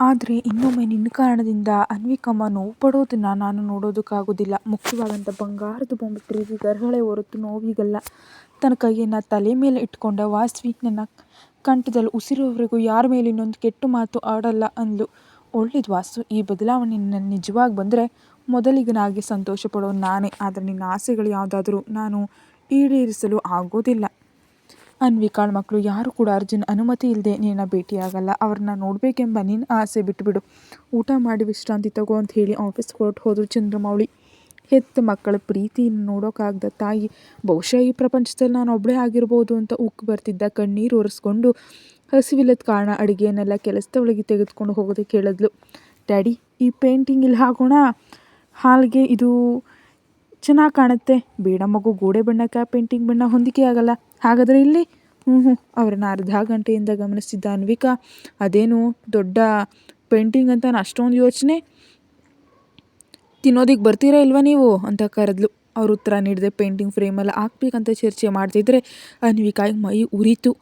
ಆದರೆ ಇನ್ನೊಮ್ಮೆ ನಿನ್ನ ಕಾರಣದಿಂದ ಅನ್ವಿಕಮ್ಮ ನೋವು ಪಡೋದನ್ನು ನಾನು ನೋಡೋದಕ್ಕಾಗೋದಿಲ್ಲ. ಮುಖ್ಯವಾದಂಥ ಬಂಗಾರದ ಬೊಂಬೆ ಪ್ರೀತಿ ಗರ್ಹಳೆ ಹೊರತು ನೋವಿಗಲ್ಲ. ತನ್ನ ಕೈಯನ್ನು ತಲೆ ಮೇಲೆ ಇಟ್ಕೊಂಡ ವಾಸವಿ ನನ್ನ ಕಂಠದಲ್ಲಿ ಉಸಿರೋವರೆಗೂ ಯಾರ ಮೇಲೆ ಇನ್ನೊಂದು ಕೆಟ್ಟ ಮಾತು ಆಡಲ್ಲ ಅಂದ್ಲು. ಒಳ್ಳೇದು ವಾಸು, ಈ ಬದಲಾವಣೆ ನನ್ನ ನಿಜವಾಗಿ ಬಂದರೆ ಮೊದಲಿಗನಾಗಿ ಸಂತೋಷ ಪಡೋ ನಾನೇ. ಆದರೆ ನಿನ್ನ ಆಸೆಗಳು ಯಾವುದಾದ್ರೂ ನಾನು ಈಡೇರಿಸಲು ಆಗೋದಿಲ್ಲ. ಅನ್ವಿಕಾಳ ಮಕ್ಕಳು ಯಾರು ಕೂಡ ಅರ್ಜುನ್ ಅನುಮತಿ ಇಲ್ಲದೆ ನಿನ್ನ ಭೇಟಿಯಾಗಲ್ಲ. ಅವ್ರನ್ನ ನೋಡಬೇಕೆಂಬ ನಿನ್ನ ಆಸೆ ಬಿಟ್ಟುಬಿಡು ಊಟ ಮಾಡಿ ವಿಶ್ರಾಂತಿ ತಗೋ ಅಂತ ಹೇಳಿ ಆಫೀಸ್ ಹೊರಟು ಹೋದರು ಚಂದ್ರಮೌಳಿ. ಹೆತ್ತ ಮಕ್ಕಳ ಪ್ರೀತಿಯನ್ನು ನೋಡೋಕ್ಕಾಗ್ದ ತಾಯಿ, ಬಹುಶಃ ಈ ಪ್ರಪಂಚದಲ್ಲಿ ನಾನು ಒಬ್ಬಳೇ ಆಗಿರ್ಬೋದು ಅಂತ ಉಕ್ಕು ಬರ್ತಿದ್ದ ಕಣ್ಣೀರು ಒರೆಸ್ಕೊಂಡು ಹಸಿವಿಲ್ಲದ ಕಾರಣ ಅಡುಗೆಯನ್ನೆಲ್ಲ ಕೆಲಸದೊಳಗೆ ತೆಗೆದುಕೊಂಡು ಹೋಗೋದಕ್ಕೆ ಹೇಳಿದ್ಲು ಡ್ಯಾಡಿ, ಈ ಪೇಂಟಿಂಗ್ ಇಲ್ಲಿ ಹಾಕೋಣ? ಹಾಲ್ಗೆ ಇದು ಚೆನ್ನಾಗಿ ಕಾಣುತ್ತೆ. ಬೇಡ ಮಗು, ಗೋಡೆ ಬಣ್ಣಕ್ಕೆ ಪೇಂಟಿಂಗ್ ಬಣ್ಣ ಹೊಂದಿಕೆ ಆಗಲ್ಲ ಹಾಗಾದರೆ ಇಲ್ಲಿ ಹ್ಞೂ ಹ್ಞೂ ಅವ್ರನ್ನ ಅರ್ಧ ಗಂಟೆಯಿಂದ ಗಮನಿಸ್ತಿದ್ದ ಅನ್ವಿಕಾ, ಅದೇನು ದೊಡ್ಡ ಪೇಂಟಿಂಗ್ ಅಂತ ಅಷ್ಟೊಂದು ಯೋಚನೆ? ತಿನ್ನೋದಿಕ್ಕೆ ಬರ್ತೀರಾ ಇಲ್ವಾ ನೀವು? ಅಂತ ಕರೆದ್ಲು. ಅವ್ರ ಉತ್ತರ ನೀಡಿದೆ ಪೇಂಟಿಂಗ್ ಫ್ರೇಮೆಲ್ಲ ಹಾಕ್ಬೇಕಂತ ಚರ್ಚೆ ಮಾಡ್ತಿದ್ರೆ ಅನ್ವಿಕಾಯಿ ಮೈ ಉರಿತು.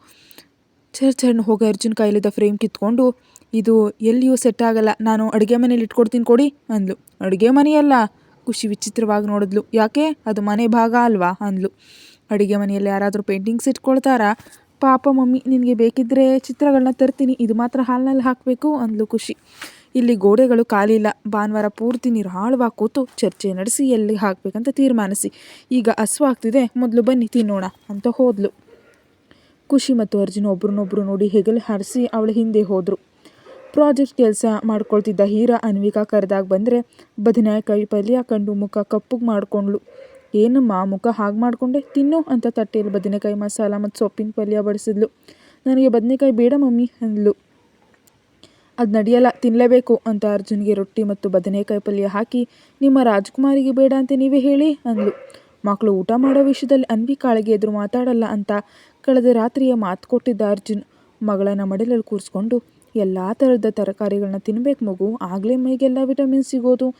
ಚರ್ಚರ್ನ ಹೋಗಿ ಅರ್ಜುನ್ ಕೈಲಿದ್ದ ಫ್ರೇಮ್ ಕಿತ್ಕೊಂಡು, ಇದು ಎಲ್ಲಿಯೂ ಸೆಟ್ ಆಗಲ್ಲ. ನಾನು ಅಡುಗೆ ಮನೇಲಿ ಇಟ್ಕೊಡ್ತೀನಿ ಕೊಡಿ ಅಂದ್ಲು. ಅಡುಗೆ ಮನೆಯಲ್ಲ? ಖುಷಿ ವಿಚಿತ್ರವಾಗಿ ನೋಡಿದ್ಲು. ಯಾಕೆ? ಅದು ಮನೆ ಭಾಗ ಅಲ್ವಾ? ಅಂದ್ಲು. ಅಡುಗೆ ಮನೆಯಲ್ಲಿ ಯಾರಾದರೂ ಪೇಂಟಿಂಗ್ಸ್ ಇಟ್ಕೊಳ್ತಾರಾ? ಪಾಪ ಮಮ್ಮಿ, ನಿನಗೆ ಬೇಕಿದ್ದರೆ ಚಿತ್ರಗಳನ್ನ ತರ್ತೀನಿ. ಇದು ಮಾತ್ರ ಹಾಲ್ನಲ್ಲಿ ಹಾಕಬೇಕು ಅಂದ್ಲು ಖುಷಿ. ಇಲ್ಲಿ ಗೋಡೆಗಳು ಖಾಲಿ ಇಲ್ಲ. ಭಾನುವಾರ ಪೂರ್ತಿ ನಿರಾಳವಾಗಿ ಕೂತು ಚರ್ಚೆ ನಡೆಸಿ ಎಲ್ಲಿ ಹಾಕಬೇಕಂತ ತೀರ್ಮಾನಿಸಿ. ಈಗ ಹಸುವಾಗ್ತಿದೆ ಮೊದಲು ಬನ್ನಿ, ತಿನ್ನೋಣ ಅಂತ ಹೋದ್ಲು. ಖುಷಿ ಮತ್ತು ಅರ್ಜುನ್ ಒಬ್ರನ್ನೊಬ್ರು ನೋಡಿ ಹೆಗಲು ಹಾರಿಸಿ ಅವಳ ಹಿಂದೆ ಹೋದರು. ಪ್ರಾಜೆಕ್ಟ್ ಕೆಲಸ ಮಾಡ್ಕೊಳ್ತಿದ್ದ ಹೀರಾ ಅನ್ವಿಕಾ ಕರೆದಾಗ ಬಂದರೆ ಬದನೆಕಾಯಿ ಪಲ್ಯ ಕಂಡು ಮುಖ ಕಪ್ಪುಗೆ ಮಾಡಿಕೊಂಡ್ಳು. ಏನಮ್ಮ ಮುಖ ಹಾಗೆ ಮಾಡಿಕೊಂಡೆ, ತಿನ್ನು ಅಂತ ತಟ್ಟೆಯಲ್ಲಿ ಬದನೆಕಾಯಿ ಮಸಾಲ ಮತ್ತು ಸೊಪ್ಪಿನ ಪಲ್ಯ ಬಡಿಸಿದ್ಲು. ನನಗೆ ಬದನೆಕಾಯಿ ಬೇಡ ಮಮ್ಮಿ, ಅಂದ್ಲು. ಅದು ನಡೆಯಲ್ಲ ತಿನ್ನಲೇಬೇಕು ಅಂತ ಅರ್ಜುನ್ಗೆ ರೊಟ್ಟಿ ಮತ್ತು ಬದನೆಕಾಯಿ ಪಲ್ಯ ಹಾಕಿ, ನಿಮ್ಮ ರಾಜ್ಕುಮಾರಿಗೆ ಬೇಡ ಅಂತ ನೀವೇ ಹೇಳಿ, ಅಂದ್ಲು. ಮಕ್ಕಳು ಊಟ ಮಾಡೋ ವಿಷಯದಲ್ಲಿ ಅನ್ವಿ ಕಾಳಿಗೆ ಎದುರು ಮಾತಾಡಲ್ಲ ಅಂತ ಕಳೆದ ರಾತ್ರಿಯ ಮಾತು ಕೊಟ್ಟಿದ್ದ ಅರ್ಜುನ್. ಮಗಳನ್ನ ಮಡಿಲಲ್ಲಿ ಕೂರಿಸ್ಕೊಂಡು ಎಲ್ಲ ಥರದ ತರಕಾರಿಗಳನ್ನ ತಿನ್ನಬೇಕು ಮಗು, ಆಗಲೇ ಮೈಗೆಲ್ಲ ವಿಟಮಿನ್ ಸಿಗೋದು.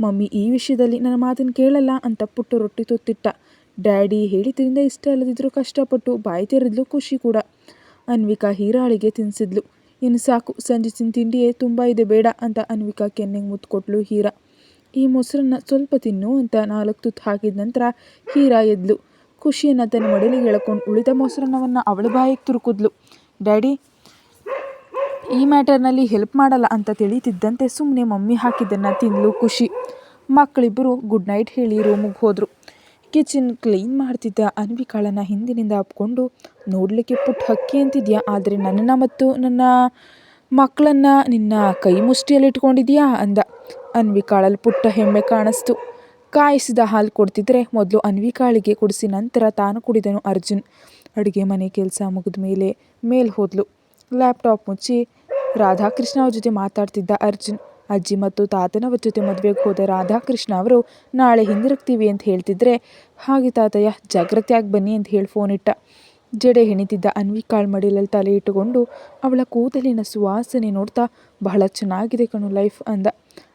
ಮಮ್ಮಿ ಈ ವಿಷಯದಲ್ಲಿ ನನ್ನ ಮಾತನ್ನು ಕೇಳಲ್ಲ ಅಂತ ಪುಟ್ಟು ರೊಟ್ಟಿ ತುತ್ತಿಟ್ಟ. ಡ್ಯಾಡಿ ಹೇಳಿದ್ರಿಂದ ಇಷ್ಟ ಅಲ್ಲದಿದ್ದರೂ ಕಷ್ಟಪಟ್ಟು ಬಾಯಿ ತೆರೆದ್ಲು ಖುಷಿ ಕೂಡ. ಅನ್ವಿಕಾ ಹೀರಾಳಿಗೆ ತಿನ್ನಿಸಿದ್ಲು ಇನ್ನು ಸಾಕು, ಸಂಜೆ ತಿಂಡಿಯೇ ತುಂಬ ಇದೆ, ಬೇಡ ಅಂತ ಅನ್ವಿಕಾ ಕೆನ್ನೆಗೆ ಮುತ್ತು ಕೊಟ್ಲು ಹೀರಾ. ಈ ಮೊಸರನ್ನ ಸ್ವಲ್ಪ ತಿನ್ನು ಅಂತ ನಾಲ್ಕು ತುತ್ತು ಹಾಕಿದ ನಂತರ ಹೀರಾ ಎದ್ಲು. ಖುಷಿಯನ್ನು ತನ್ನ ಮಡಲಿಗೆ ಎಳ್ಕೊಂಡು ಉಳಿದ ಮೊಸರನ್ನವನ್ನು ಅವಳ ಬಾಯಿಗೆ ತುರುಕಿದ್ಲು. ಡ್ಯಾಡಿ ಈ ಮ್ಯಾಟರ್ನಲ್ಲಿ ಹೆಲ್ಪ್ ಮಾಡಲ್ಲ ಅಂತ ತಿಳಿತಿದ್ದಂತೆ ಸುಮ್ಮನೆ ಮಮ್ಮಿ ಹಾಕಿದ್ದನ್ನು ತಿನ್ನಲು ಖುಷಿ. ಮಕ್ಕಳಿಬ್ಬರು ಗುಡ್ ನೈಟ್ ಹೇಳಿ ರೂಮಿಗೆ ಹೋದರು. ಕಿಚನ್ ಕ್ಲೀನ್ ಮಾಡ್ತಿದ್ದ ಅನ್ವಿಕಾಳನ್ನು ಹಿಂದಿನಿಂದ ಅಪ್ಕೊಂಡು, ನೋಡಲಿಕ್ಕೆ ಪುಟ್ಟ ಹಕ್ಕಿ ಅಂತಿದೆಯಾ, ಆದರೆ ನನ್ನನ್ನು ಮತ್ತು ನನ್ನ ಮಕ್ಕಳನ್ನು ನಿನ್ನ ಕೈ ಮುಷ್ಟಿಯಲ್ಲಿ ಇಟ್ಕೊಂಡಿದ್ಯಾ? ಅಂದ. ಅನ್ವಿಕಾಳಲ್ಲಿ ಪುಟ್ಟ ಹೆಮ್ಮೆ ಕಾಣಿಸ್ತು. ಕಾಯಿಸಿದ ಹಾಲು ಕೊಡ್ತಿದ್ರೆ ಮೊದಲು ಅನ್ವಿಕಾಳಿಗೆ ಕುಡಿಸಿ ನಂತರ ತಾನು ಕುಡಿದನು ಅರ್ಜುನ್. ಅಡುಗೆ ಮನೆ ಕೆಲಸ ಮುಗಿದ ಮೇಲೆ ಮೇಲೆ ಹೋದ್ಲು. ಲ್ಯಾಪ್ಟಾಪ್ ಮುಚ್ಚಿ ರಾಧಾಕೃಷ್ಣ ಅವ್ರ ಜೊತೆ ಮಾತಾಡ್ತಿದ್ದ ಅರ್ಜುನ್. ಅಜ್ಜಿ ಮತ್ತು ತಾತನವ್ರ ಜೊತೆ ಮದುವೆಗೆ ಹೋದ ರಾಧಾಕೃಷ್ಣ ಅವರು, ನಾಳೆ ಹಿಂದಿರುಗ್ತೀವಿ ಅಂತ ಹೇಳ್ತಿದ್ರೆ ಹಾಗೆ ತಾತಯ್ಯ, ಜಾಗ್ರತೆಯಾಗಿ ಬನ್ನಿ ಅಂತ ಹೇಳಿ ಫೋನ್ ಇಟ್ಟ. ಜಡೆ ಹೆಣಿತಿದ್ದ ಅನ್ವಿ ಕಾಳು ಮಡಿಲಲ್ಲಿ ತಲೆ ಇಟ್ಟುಕೊಂಡು, ಅವಳ ಕೂದಲಿನ ಸುವಾಸನೆ ನೋಡ್ತಾ ಬಹಳ ಚೆನ್ನಾಗಿದೆ ಕಣು ಲೈಫ್ ಅಂದ.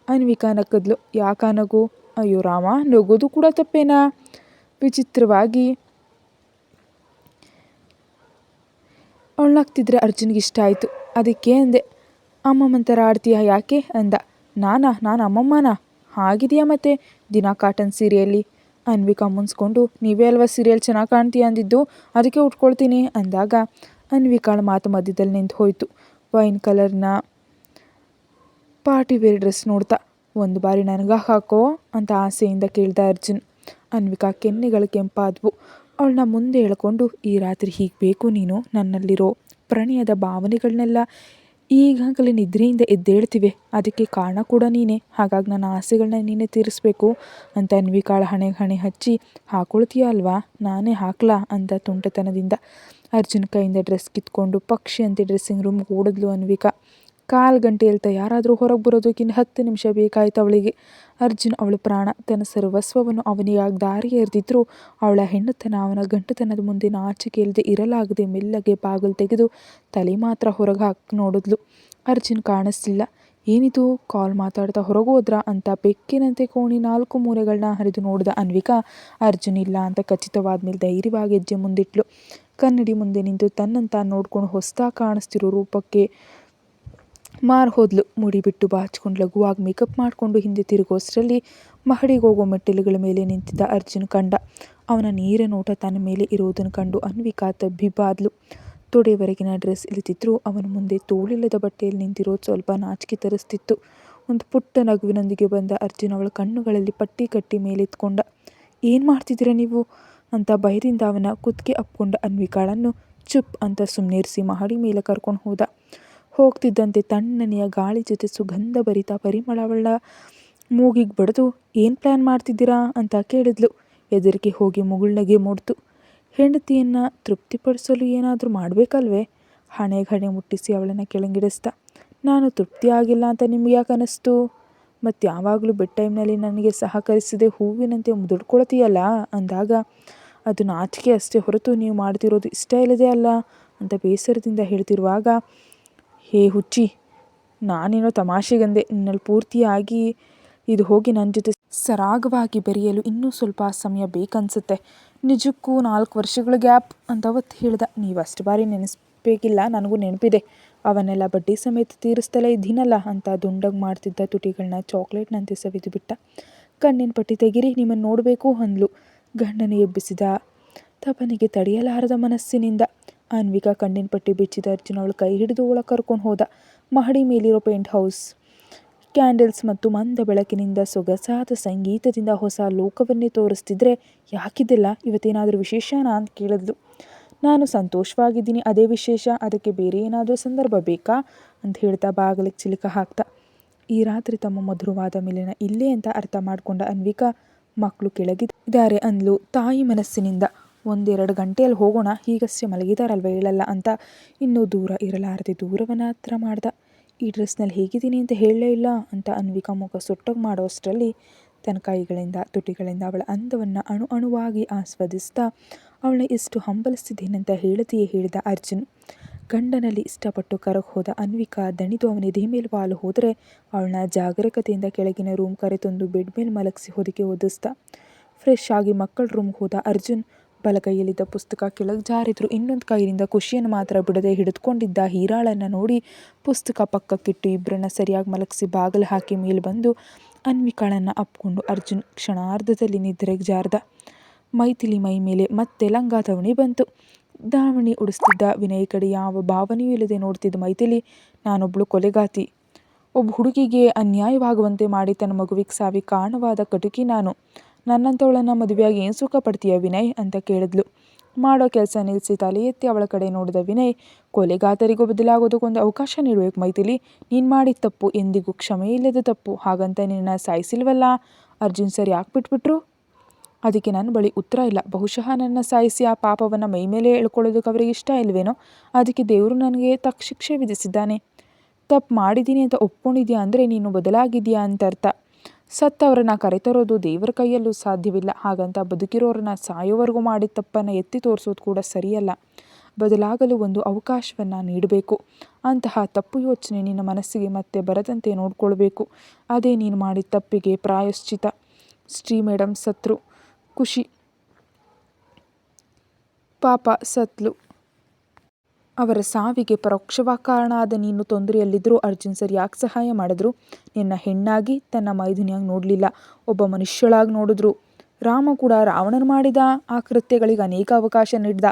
ಅನ್ವಿಕಾ ನಕ್ಕದ್ಲು ಯಾಕ ನಗು? ಅಯ್ಯೋ ರಾಮ, ನಗೋದು ಕೂಡ ತಪ್ಪೇನಾ? ವಿಚಿತ್ರವಾಗಿ ಅವಳು ನಗ್ತಿದ್ರೆ ಅರ್ಜುನ್ಗೆ ಇಷ್ಟ ಆಯಿತು. ಅದಕ್ಕೆ ಅಂದೆ ಅಮ್ಮಮ್ಮನ ಥರ ಆಡ್ತೀಯ ಯಾಕೆ? ಅಂದ. ನಾನಾ, ನಾನು ಅಮ್ಮಮ್ಮನ. ಹಾಗಿದೆಯಾ ಮತ್ತೆ? ದಿನ ಕಾಟನ್ ಸೀರೆಯಲ್ಲಿ. ಅನ್ವಿಕಾ ಮುನ್ಸ್ಕೊಂಡು, ನೀವೇ ಅಲ್ವಾ ಸೀರಿಯಲ್ ಚೆನ್ನಾಗಿ ಕಾಣ್ತೀಯ? ಅಂದಿದ್ದು. ಅದಕ್ಕೆ ಉಟ್ಕೊಳ್ತೀನಿ. ಅಂದಾಗ, ಅನ್ವಿಕಾಳ ಮಾತು ಮಧ್ಯದಲ್ಲಿ ನಿಂತು ಹೋಯಿತು. ವೈನ್ ಕಲರ್ನ ಪಾರ್ಟಿ ವೇರ್ ಡ್ರೆಸ್ ನೋಡ್ತಾ, ಒಂದು ಬಾರಿ ನನಗ ಹಾಕೋ? ಅಂತ ಆಸೆಯಿಂದ ಕೇಳ್ದ ಅರ್ಜುನ್. ಅನ್ವಿಕಾ ಕೆನ್ನೆಗಳು ಕೆಂಪಾದ್ವು. ಅವಳನ್ನ ಮುಂದೆ ಎಳ್ಕೊಂಡು, ಈ ರಾತ್ರಿ ಹೀಗೆ ಬೇಕು ನೀನು, ನನ್ನಲ್ಲಿರೋ ಪ್ರಣಯದ ಭಾವನೆಗಳನ್ನೆಲ್ಲ ಈಗಾಗಲೇ ನಿದ್ರೆಯಿಂದ ಎದ್ದೇಳ್ತಿವೆ. ಅದಕ್ಕೆ ಕಾರಣ ಕೂಡ ನೀನೇ. ಹಾಗಾಗಿ ನನ್ನ ಆಸೆಗಳನ್ನ ನೀನೇ ತೀರಿಸ್ಬೇಕು. ಅಂತ ಅನ್ವಿಕಾಳ ಹಣೆಗೆ ಹಣೆ ಹಚ್ಚಿ, ಹಾಕೊಳ್ತೀಯ ಅಲ್ವಾ? ನಾನೇ ಹಾಕ್ಲಾ ಅಂತ ತುಂಟತನದಿಂದ ಅರ್ಜುನ್ ಕೈಯಿಂದ ಡ್ರೆಸ್ ಕಿತ್ಕೊಂಡು ಪಕ್ಷಿ ಅಂತ ಡ್ರೆಸ್ಸಿಂಗ್ ರೂಮ್ಗೆ ಓಡಿದ್ಲು ಅನ್ವಿಕಾ. ಕಾಲು ಗಂಟೆಯಲ್ಲಿ ತಯಾರಾದರೂ ಹೊರಗೆ ಬರೋದಕ್ಕಿಂತ ಹತ್ತು ನಿಮಿಷ ಬೇಕಾಯ್ತು ಅವಳಿಗೆ. ಅರ್ಜುನ್ ಅವಳ ಪ್ರಾಣ ತನ್ನ ಸರ್ವಸ್ವವನ್ನು ಅವನಿಗಾಗಿ ದಾರಿ ಎರೆದಿದ್ರೂ ಅವಳ ಹೆಣ್ಣುತನ ಅವನ ಗಂಟುತನದ ಮುಂದೆ ನಾಚಿಕೆ ಇಲ್ಲದೆ ಇರಲಾಗದೆ ಮೆಲ್ಲಗೆ ಬಾಗಿಲು ತೆಗೆದು ತಲೆ ಮಾತ್ರ ಹೊರಗೆ ಹಾಕಿ ನೋಡಿದ್ಲು. ಅರ್ಜುನ್ ಕಾಣಿಸ್ತಿಲ್ಲ ಏನಿದು? ಕಾಲ್ ಮಾತಾಡ್ತಾ ಹೊರಗೋದ್ರ ಅಂತ ಬೆಕ್ಕಿನಂತೆ ಕೋಣಿ ನಾಲ್ಕು ಮೂರೆಗಳನ್ನ ಹರಿದು ನೋಡಿದ ಅನ್ವಿಕಾ, ಅರ್ಜುನ್ ಇಲ್ಲ ಅಂತ ಖಚಿತವಾದ ಮೇಲೆ ಧೈರ್ಯವಾಗಿ ಹೆಜ್ಜೆ ಮುಂದಿಟ್ಲು. ಕನ್ನಡಿ ಮುಂದೆ ನಿಂತು ತನ್ನಂತ ನೋಡ್ಕೊಂಡು ಹೊಸ್ದಾಗಿ ಕಾಣಿಸ್ತಿರೋ ರೂಪಕ್ಕೆ ಮಾರು ಹೋದ್ಲು, ಮುಡಿ ಬಿಟ್ಟು ಬಾಚ್ಕೊಂಡು ಲಘುವಾಗಿ ಮೇಕಪ್ ಮಾಡಿಕೊಂಡು ಹಿಂದೆ ತಿರುಗೋಷ್ಟರಲ್ಲಿ ಮಹಡಿಗೆ ಹೋಗೋ ಮೆಟ್ಟಿಲುಗಳ ಮೇಲೆ ನಿಂತಿದ್ದ ಅರ್ಜುನ್ ಕಂಡ. ಅವನ ನೀರ ನೋಟ ತನ್ನ ಮೇಲೆ ಇರುವುದನ್ನು ಕಂಡು ಅನ್ವಿಕಾ ತಬ್ಬಿಬ್ಬಾದ್ಲು ತೊಡೆವರೆಗಿನ ಡ್ರೆಸ್ ಇಳಿತಿದ್ರು, ಅವನ ಮುಂದೆ ತೋಳಿಲ್ಲದ ಬಟ್ಟೆಯಲ್ಲಿ ನಿಂತಿರೋದು ಸ್ವಲ್ಪ ನಾಚಿಕೆ ತರಿಸ್ತಿತ್ತು. ಒಂದು ಪುಟ್ಟ ನಗುವಿನೊಂದಿಗೆ ಬಂದ ಅರ್ಜುನ್ ಅವಳ ಕಣ್ಣುಗಳಲ್ಲಿ ಪಟ್ಟಿ ಕಟ್ಟಿ ಮೇಲೆತ್ಕೊಂಡ. ಏನು ಮಾಡ್ತಿದ್ದೀರಾ ನೀವು? ಅಂತ ಭಯದಿಂದ ಅವನ ಕುತ್ತಿಗೆ ಅಪ್ಕೊಂಡ ಅನ್ವಿಕಾಳನ್ನು ಚುಪ್ ಅಂತ ಸುಮ್ಮನಿರಿಸಿ ಮಹಡಿ ಮೇಲೆ ಕರ್ಕೊಂಡು ಹೋದ. ಹೋಗ್ತಿದ್ದಂತೆ ತಣ್ಣನೆಯ ಗಾಳಿ ಜೊತೆ ಸುಗಂಧ ಭರಿತ ಪರಿಮಳವಳ್ಳ ಮೂಗಿಗೆ ಬಡಿದು, ಏನು ಪ್ಲ್ಯಾನ್ ಮಾಡ್ತಿದ್ದೀರಾ? ಅಂತ ಕೇಳಿದ್ಲು. ಎದುರಿಗೆ ಹೋಗಿ ಮುಗುಳ್ನಗೆ ಮೂಡ್ತು ಹೆಂಡತಿಯನ್ನು ತೃಪ್ತಿಪಡಿಸಲು ಏನಾದರೂ ಮಾಡಬೇಕಲ್ವೇ? ಹಣೆಗೆ ಹಣೆ ಮುಟ್ಟಿಸಿ ಅವಳನ್ನು ಕೆಳಗಿಡಿಸ್ದ, ನಾನು ತೃಪ್ತಿ ಆಗಿಲ್ಲ ಅಂತ ನಿಮ್ಗೆ ಯಾಕೆ ಅನ್ನಿಸ್ತು ಮತ್ತು ಯಾವಾಗಲೂ ಬೆಡ್ ಟೈಮ್ನಲ್ಲಿ ನನಗೆ ಸಹಕರಿಸಿದೆ ಹೂವಿನಂತೆ ಮುದುಡ್ಕೊಳ್ತೀಯಲ್ಲ? ಅಂದಾಗ, ಅದು ನಾಚಿಕೆ ಅಷ್ಟೇ ಹೊರತು ನೀವು ಮಾಡ್ತಿರೋದು ಇಷ್ಟ ಇಲ್ಲದೆ ಅಲ್ಲ? ಅಂತ ಬೇಸರದಿಂದ ಹೇಳ್ತಿರುವಾಗ ಹೇ ಹುಚ್ಚಿ ನಾನೇನೋ ತಮಾಷೆಗಂದೆ ನಿನ್ನಲ್ಲಿ ಪೂರ್ತಿಯಾಗಿ ಇದು ಹೋಗಿ ನನ್ನ ಜೊತೆ ಸರಾಗವಾಗಿ ಬೆರೆಯಲು ಇನ್ನೂ ಸ್ವಲ್ಪ ಸಮಯ ಬೇಕನ್ಸುತ್ತೆ. ನಿಜಕ್ಕೂ ನಾಲ್ಕು ವರ್ಷಗಳ ಗ್ಯಾಪ್ ಅಂತ ಅವತ್ತು ಹೇಳ್ದ. ನೀವು ಅಷ್ಟು ಬಾರಿ ನೆನೆಸ್ಬೇಕಿಲ್ಲ, ನನಗೂ ನೆನಪಿದೆ. ಅವನ್ನೆಲ್ಲ ಬಡ್ಡಿ ಸಮೇತ ತೀರಿಸ್ತಲೇ ಇದ್ದೀನಲ್ಲ ಅಂತ ದುಂಡಗೆ ಮಾಡ್ತಿದ್ದ ತುಟಿಗಳನ್ನ ಚಾಕ್ಲೇಟ್ನಂತೆ ಸವಿದು ಬಿಟ್ಟ ಕಣ್ಣಿನ ಪಟ್ಟಿ ತೆಗಿರಿ ನಿಮ್ಮನ್ನು ನೋಡಬೇಕು ಅಂದ್ಲು. ಗಂಡನ ಎಬ್ಬಿಸಿದ ತಪನಿಗೆ ತಡೆಯಲಾರದ ಮನಸ್ಸಿನಿಂದ ಅನ್ವಿಕಾ ಕಣ್ಣಿನ ಪಟ್ಟಿ ಬಿಚ್ಚಿದ ಅರ್ಜುನ್ ಅವಳು ಕೈ ಹಿಡಿದು ಒಳಗೆ ಕರ್ಕೊಂಡು ಹೋದ. ಮಹಡಿ ಮೇಲಿರೋ ಪೇಂಟ್ ಹೌಸ್. ಕ್ಯಾಂಡಲ್ಸ್ ಮತ್ತು ಮಂದ ಬೆಳಕಿನಿಂದ ಸೊಗಸಾದ ಸಂಗೀತದಿಂದ ಹೊಸ ಲೋಕವನ್ನೇ ತೋರಿಸ್ತಿದ್ರೆ ಯಾಕಿದ್ದಿಲ್ಲ ಇವತ್ತೇನಾದರೂ ವಿಶೇಷನಾ ಅಂತ ಕೇಳಿದ್ಲು. ನಾನು ಸಂತೋಷವಾಗಿದ್ದೀನಿ, ಅದೇ ವಿಶೇಷ, ಅದಕ್ಕೆ ಬೇರೆ ಏನಾದರೂ ಸಂದರ್ಭ ಬೇಕಾ ಅಂತ ಹೇಳ್ತಾ ಬಾಗಿಲಿಗೆ ಚಿಲಕ ಹಾಕ್ತಾ. ಈ ರಾತ್ರಿ ತಮ್ಮ ಮಧುರವಾದ ಮೇಲಿನ ಇಲ್ಲೇ ಅಂತ ಅರ್ಥ ಮಾಡಿಕೊಂಡ ಅನ್ವಿಕಾ ಮಕ್ಕಳು ಕೆಳಗಿದ್ದಾರೆ ಅಂದ್ಲು ತಾಯಿ ಮನಸ್ಸಿನಿಂದ. ಒಂದೆರಡು ಗಂಟೆಯಲ್ಲಿ ಹೋಗೋಣ ಹೀಗಷ್ಟೇ ಮಲಗಿದಾರಲ್ವ ಹೇಳಲ್ಲ ಅಂತ ಇನ್ನೂ ದೂರ ಇರಲಾರದೆ ದೂರವನ್ನ ಹತ್ರ ಮಾಡ್ದ. ಈ ಡ್ರೆಸ್ನಲ್ಲಿ ಹೇಗಿದ್ದೀನಿ ಅಂತ ಹೇಳಲೇ ಇಲ್ಲ ಅಂತ ಅನ್ವಿಕಾ ಮುಖ ಸೊಟ್ಟಗೆ ಮಾಡೋಷ್ಟರಲ್ಲಿ ತನ್ನ ಕೈಗಳಿಂದ, ತುಟಿಗಳಿಂದ ಅವಳ ಅಂದವನ್ನು ಅಣು ಅಣುವಾಗಿ ಆಸ್ವಾದಿಸ್ತಾ, ಅವಳನ್ನ ಎಷ್ಟು ಹಂಬಲಿಸ್ತಿದ್ದೇನೆಂತ ಹೇಳದೆಯೇ ಹೇಳಿದ ಅರ್ಜುನ್. ಗಂಡನಲ್ಲಿ ಇಷ್ಟಪಟ್ಟು ಕರಗ ಹೋದ ಅನ್ವಿಕಾ ದಣಿದು ಮೇಲೆ ವಾಲು ಹೋದರೆ ಅವಳನ್ನ ಜಾಗರೂಕತೆಯಿಂದ ಕೆಳಗಿನ ರೂಮ್ ಕರೆತಂದು ಬೆಡ್ ಮೇಲೆ ಮಲಗಿಸಿ ಹೊದಿಕೆ ಓದಿಸ್ತಾ ಫ್ರೆಶ್ ಆಗಿ ಮಕ್ಕಳ ರೂಮ್ಗೆ ಹೋದ ಅರ್ಜುನ್ ಬಲಗೈಯಲ್ಲಿದ್ದ ಪುಸ್ತಕ ಕೆಳಗೆ ಜಾರಿದ್ರು. ಇನ್ನೊಂದು ಕೈಯಿಂದ ಖುಷಿಯನ್ನು ಮಾತ್ರ ಬಿಡದೆ ಹಿಡಿದುಕೊಂಡಿದ್ದ ಹೀರಾಳನ್ನು ನೋಡಿ ಪುಸ್ತಕ ಪಕ್ಕಕ್ಕಿಟ್ಟು ಇಬ್ಬರನ್ನ ಸರಿಯಾಗಿ ಮಲಗಿಸಿ ಬಾಗಿಲು ಹಾಕಿ ಮೇಲೆ ಬಂದು ಅನ್ವಿಕಾಳನ್ನು ಅಪ್ಕೊಂಡು ಅರ್ಜುನ್ ಕ್ಷಣಾರ್ಧದಲ್ಲಿ ನಿದ್ರೆಗೆ ಜಾರ್ದ. ಮೈಥಿಲಿ ಮೈ ಮೇಲೆ ಮತ್ತೆ ಲಂಗ ದಾವಣಿ ಬಂತು. ದಾವಣಿ ಉಡಿಸ್ತಿದ್ದ ವಿನಯ್ ಕಡೆ ಯಾವ ಭಾವನೆಯೂ ಇಲ್ಲದೆ ನೋಡ್ತಿದ್ದ ಮೈಥಿಲಿ, ನಾನೊಬ್ಳು ಕೊಲೆಗಾತಿ. ಒಬ್ಬ ಹುಡುಗಿಗೆ ಅನ್ಯಾಯವಾಗುವಂತೆ ಮಾಡಿ ತನ್ನ ಮಗುವಿಗೆ ಸಾವಿ ಕಾರಣವಾದ ಕಟುಕಿ ನಾನು. ನನ್ನಂಥವಳನ್ನು ಮದುವೆಯಾಗಿ ಏನು ಸುಖ ಪಡ್ತೀಯ ವಿನಯ್ ಅಂತ ಕೇಳಿದ್ಲು. ಮಾಡೋ ಕೆಲಸ ನಿಲ್ಲಿಸಿ ತಲೆ ಎತ್ತಿ ಅವಳ ಕಡೆ ನೋಡಿದ ವಿನಯ್, ಕೊಲೆಗಾತರಿಗೂ ಬದಲಾಗೋದಕ್ಕೊಂದು ಅವಕಾಶ ನೀಡಬೇಕು ಮೈಥಿಲಿ. ನೀನು ಮಾಡಿದ ತಪ್ಪು ಎಂದಿಗೂ ಕ್ಷಮೆ ಇಲ್ಲದ ತಪ್ಪು. ಹಾಗಂತ ನಿನ್ನ ಸಾಯಿಸಿಲ್ವಲ್ಲ? ಅರ್ಜುನ್ ಸರ್ ಯಾಕೆ ಬಿಟ್ಬಿಟ್ರು ಅದಕ್ಕೆ ನನ್ನ ಬಳಿ ಉತ್ತರ ಇಲ್ಲ. ಬಹುಶಃ ನನ್ನ ಸಾಯಿಸಿ ಆ ಪಾಪವನ್ನು ಮೈಮೇಲೆ ಹೇಳ್ಕೊಳ್ಳೋದಕ್ಕೆ ಅವರಿಗೆ ಇಷ್ಟ ಇಲ್ವೇನೋ? ಅದಕ್ಕೆ ದೇವರು ನನಗೆ ತಕ್ಕ ಶಿಕ್ಷೆ ವಿಧಿಸಿದ್ದಾನೆ. ತಪ್ಪು ಮಾಡಿದ್ದೀನಿ ಅಂತ ಒಪ್ಕೊಂಡಿದ್ಯಾ ಅಂದರೆ ನೀನು ಬದಲಾಗಿದೆಯಾ ಅಂತ ಅರ್ಥ ಸತ್ತವರನ್ನ ಕರೆತರೋದು ದೇವರ ಕೈಯಲ್ಲೂ ಸಾಧ್ಯವಿಲ್ಲ. ಹಾಗಂತ ಬದುಕಿರೋರನ್ನ ಸಾಯೋವರೆಗೂ ಮಾಡಿದ ತಪ್ಪನ್ನು ಎತ್ತಿ ತೋರಿಸೋದು ಕೂಡ ಸರಿಯಲ್ಲ. ಬದಲಾಗಲು ಒಂದು ಅವಕಾಶವನ್ನು ನೀಡಬೇಕು. ಅಂತಹ ತಪ್ಪು ಯೋಚನೆ ನಿನ್ನ ಮನಸ್ಸಿಗೆ ಮತ್ತೆ ಬರದಂತೆ ನೋಡಿಕೊಳ್ಬೇಕು. ಅದೇ ನೀನು ಮಾಡಿದ ತಪ್ಪಿಗೆ ಪ್ರಾಯಶ್ಚಿತ. ಶ್ರೀ ಮೇಡಮ್ ಸತ್ರು. ಖುಷಿ. ಪಾಪ ಸತ್ಲು. ಅವರ ಸಾವಿಗೆ ಪರೋಕ್ಷವಾಗಿ ಕಾರಣ ಆದ ನೀನು ತೊಂದರೆಯಲ್ಲಿದ್ದರೂ ಅರ್ಜುನ್ ಸರ್ ಯಾಕೆ ಸಹಾಯ ಮಾಡಿದ್ರು? ನಿನ್ನ ಹೆಣ್ಣಾಗಿ ತನ್ನ ಮೈದುನಿಯಾಗಿ ನೋಡಲಿಲ್ಲ. ಒಬ್ಬ ಮನುಷ್ಯಳಾಗಿ ನೋಡಿದ್ರು. ರಾಮ ಕೂಡ ರಾವಣನು ಮಾಡಿದ ಆ ಕೃತ್ಯಗಳಿಗೆ ಅನೇಕ ಅವಕಾಶ ನೀಡಿದ.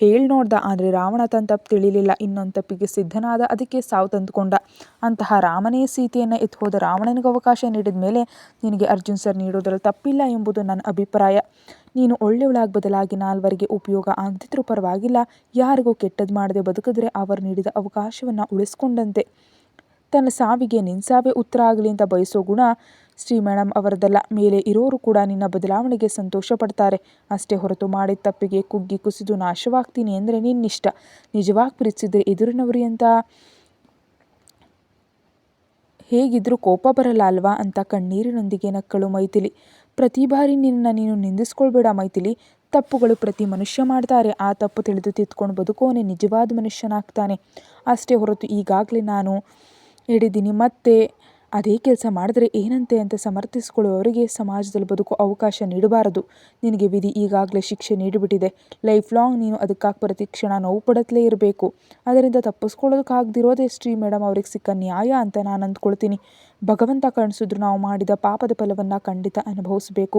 ಹೇಳಿ ನೋಡ್ದ, ಆದರೆ ರಾವಣ ತನ್ನ ತಪ್ಪು ತಿಳಿಲಿಲ್ಲ. ಇನ್ನೊಂದು ತಪ್ಪಿಗೆ ಸಿದ್ಧನಾದ ಅದಕ್ಕೆ ಸಾವು ತಂದುಕೊಂಡ. ಅಂತಹ ರಾಮನೇ ಸೀತೆಯನ್ನು ಎತ್ತು ಹೋದ ರಾವಣನಿಗೆ ಅವಕಾಶ ನೀಡಿದ ಮೇಲೆ ನಿನಗೆ ಅರ್ಜುನ್ ಸರ್ ನೀಡೋದ್ರಲ್ಲಿ ತಪ್ಪಿಲ್ಲ ಎಂಬುದು ನನ್ನ ಅಭಿಪ್ರಾಯ. ನೀನು ಒಳ್ಳೆಯವಳಾಗಿ ಬದಲಾಗಿ ನಾಲ್ವರಿಗೆ ಉಪಯೋಗ ಆಗದಿದ್ರೂ ಪರವಾಗಿಲ್ಲ. ಯಾರಿಗೂ ಕೆಟ್ಟದ್ದು ಮಾಡದೆ ಬದುಕಿದ್ರೆ ಅವರು ನೀಡಿದ ಅವಕಾಶವನ್ನು ಉಳಿಸ್ಕೊಂಡಂತೆ. ತನ್ನ ಸಾವಿಗೆ ನಿನ್ನ ಸಾವೇ ಉತ್ತರ ಆಗಲಿ ಅಂತ ಬಯಸೋ ಗುಣ ಶ್ರೀ ಮೇಡಮ್ ಅವರದಲ್ಲ ಮೇಲೆ ಇರೋರು ಕೂಡ ನಿನ್ನ ಬದಲಾವಣೆಗೆ ಸಂತೋಷ ಪಡ್ತಾರೆ. ಅಷ್ಟೇ ಹೊರತು ಮಾಡಿದ ತಪ್ಪಿಗೆ ಕುಗ್ಗಿ ಕುಸಿದು ನಾಶವಾಗ್ತೀನಿ ಅಂದರೆ ನಿನ್ನಿಷ್ಟ. ನಿಜವಾಗಿ ಪ್ರೀತಿಸಿದ್ರೆ ಎದುರಿನವರು ಅಂತ ಹೇಗಿದ್ರೂ ಕೋಪ ಬರಲ್ಲ ಅಲ್ವಾ ಅಂತ ಕಣ್ಣೀರಿನೊಂದಿಗೆ ನಕ್ಕಳು ಮೈಥಿಲಿ. ಪ್ರತಿ ಬಾರಿ ನಿನ್ನ ನೀನು ನಿಂದಿಸ್ಕೊಳ್ಬೇಡ ಮೈಥಿಲಿ. ತಪ್ಪುಗಳು ಪ್ರತಿ ಮನುಷ್ಯ ಮಾಡ್ತಾರೆ. ಆ ತಪ್ಪು ತಿಳಿದು ತಿತ್ಕೊಂಡು ಬದುಕೋನೆ ನಿಜವಾದ ಮನುಷ್ಯನಾಗ್ತಾನೆ. ಅಷ್ಟೇ ಹೊರತು ಈಗಾಗಲೇ ನಾನು ಹಿಡಿದೀನಿ ಮತ್ತೆ ಅದೇ ಕೆಲಸ ಮಾಡಿದ್ರೆ ಏನಂತೆ ಅಂತ ಸಮರ್ಥಿಸಿಕೊಳ್ಳುವವರಿಗೆ ಸಮಾಜದಲ್ಲಿ ಬದುಕು ಅವಕಾಶ ನೀಡಬಾರದು. ನಿನಗೆ ವಿಧಿ ಈಗಾಗಲೇ ಶಿಕ್ಷೆ ನೀಡಿಬಿಟ್ಟಿದೆ. ಲೈಫ್ ಲಾಂಗ್ ನೀನು ಅದಕ್ಕಾಗಿ ಪ್ರತಿ ಕ್ಷಣ ನೋವು ಪಡುತ್ತಲೇ ಇರಬೇಕು. ಅದರಿಂದ ತಪ್ಪಿಸ್ಕೊಳ್ಳೋದಕ್ಕಾಗದಿರೋದೇ ಶ್ರೀ ಮೇಡಮ್ ಅವ್ರಿಗೆ ಸಿಕ್ಕ ನ್ಯಾಯ ಅಂತ ನಾನು ಅಂದ್ಕೊಳ್ತೀನಿ. ಭಗವಂತ ಕಣಿಸಿದ್ರು ನಾವು ಮಾಡಿದ ಪಾಪದ ಫಲವನ್ನು ಖಂಡಿತ ಅನುಭವಿಸಬೇಕು.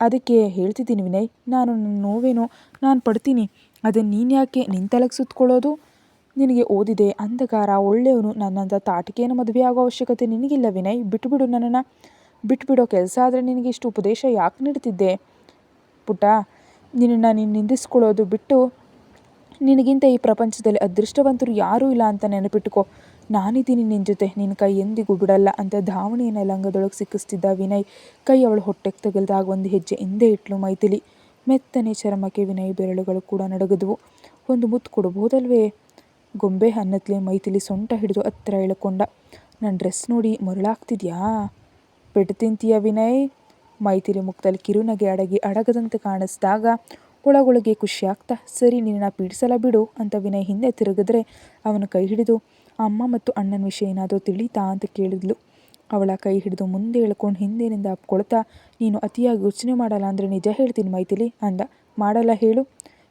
ಅದಕ್ಕೆ ಹೇಳ್ತಿದ್ದೀನಿ ವಿನಯ್, ನಾನು ನನ್ನ ನೋವೇನೋ, ನಾನು ಪಡ್ತೀನಿ. ಅದನ್ನು ನೀನು ಯಾಕೆ ನಿನ್ನ ತಲೆಗೆ ಸುತ್ಕೊಳ್ಳೋದು? ನಿನಗೆ ಓದಿದೆ, ಅಂಧಕಾರ, ಒಳ್ಳೆಯವನು ನನ್ನಂಥ ತಾಟಿಕೆಯನ್ನು ಮದುವೆ ಆಗೋ ಅವಶ್ಯಕತೆ ನಿನಗಿಲ್ಲ ವಿನಯ್. ಬಿಟ್ಟುಬಿಡು ನನ್ನನ್ನು. ಬಿಟ್ಟುಬಿಡೋ ಕೆಲಸ ಆದರೆ ನಿನಗೆ ಇಷ್ಟು ಉಪದೇಶ ಯಾಕೆ ನೀಡ್ತಿದ್ದೆ ಪುಟ್ಟ, ನಿನ್ನನ್ನು ನೀನು ನಿಂದಿಸ್ಕೊಳ್ಳೋದು ಬಿಟ್ಟು ನಿನಗಿಂತ ಈ ಪ್ರಪಂಚದಲ್ಲಿ ಅದೃಷ್ಟವಂತರು ಯಾರೂ ಇಲ್ಲ ಅಂತ ನೆನಪಿಟ್ಟುಕೋ ನಾನಿದ್ದೀನಿ ನಿನ್ನ ಜೊತೆ. ನಿನ್ನ ಕೈ ಎಂದಿಗೂ ಬಿಡಲ್ಲ ಅಂತ ಧಾವಣಿಯನ್ನು ಲಂಗದೊಳಗೆ ಸಿಕ್ಕಿಸ್ತಿದ್ದ ವಿನಯ್. ಕೈ ಅವಳು ಹೊಟ್ಟೆಗೆ ತೆಗೆದಾಗ ಒಂದು ಹೆಜ್ಜೆ ಹಿಂದೆ ಇಟ್ಲು ಮೈಥಿಲಿ. ಮೆತ್ತನೆ ಚರ್ಮಕ್ಕೆ ವಿನಯ್ ಬೆರಳುಗಳು ಕೂಡ ನಡಗದ್ವು. ಒಂದು ಮುತ್ತು ಕೊಡ್ಬೋದಲ್ವೇ ಗೊಂಬೆ ಅನ್ನತ್ಲೆ ಮೈತಿಲಿ ಸೊಂಟ ಹಿಡಿದು ಹತ್ತಿರ ಎಳ್ಕೊಂಡ. ನನ್ನ ಡ್ರೆಸ್ ನೋಡಿ ಮರುಳಾಗ್ತಿದ್ಯಾ? ಬೆಡ್ ತಿಂತೀಯ ವಿನಯ್? ಮೈಥಿಲಿ ಮುಖದಲ್ಲಿ ಕಿರುನಗೆ ಅಡಗಿ ಅಡಗದಂತೆ ಕಾಣಿಸ್ದಾಗ, ಒಳಗೊಳಗೆ ಖುಷಿ ಆಗ್ತಾ ಸರಿ ನಿನ್ನ ಪೀಡಿಸಲ ಬಿಡು ಅಂತ ವಿನಯ್ ಹಿಂದೆ ತಿರುಗಿದ್ರೆ ಅವನ ಕೈ ಹಿಡಿದು, ಅಮ್ಮ ಮತ್ತು ಅಣ್ಣನ ವಿಷಯ ಏನಾದರೂ ತಿಳಿತಾ? ಅಂತ ಕೇಳಿದ್ಲು. ಅವಳ ಕೈ ಹಿಡಿದು ಮುಂದೆ ಎಳ್ಕೊಂಡು ಹಿಂದಿನಿಂದ ಅಪ್ಕೊಳ್ತಾ, ನೀನು ಅತಿಯಾಗಿ ಯೋಚನೆ ಮಾಡಲ್ಲ ಅಂದರೆ ನಿಜ ಹೇಳ್ತೀನಿ ಮೈತಿಲಿ ಅಂದ. ಮಾಡಲ್ಲ ಹೇಳು.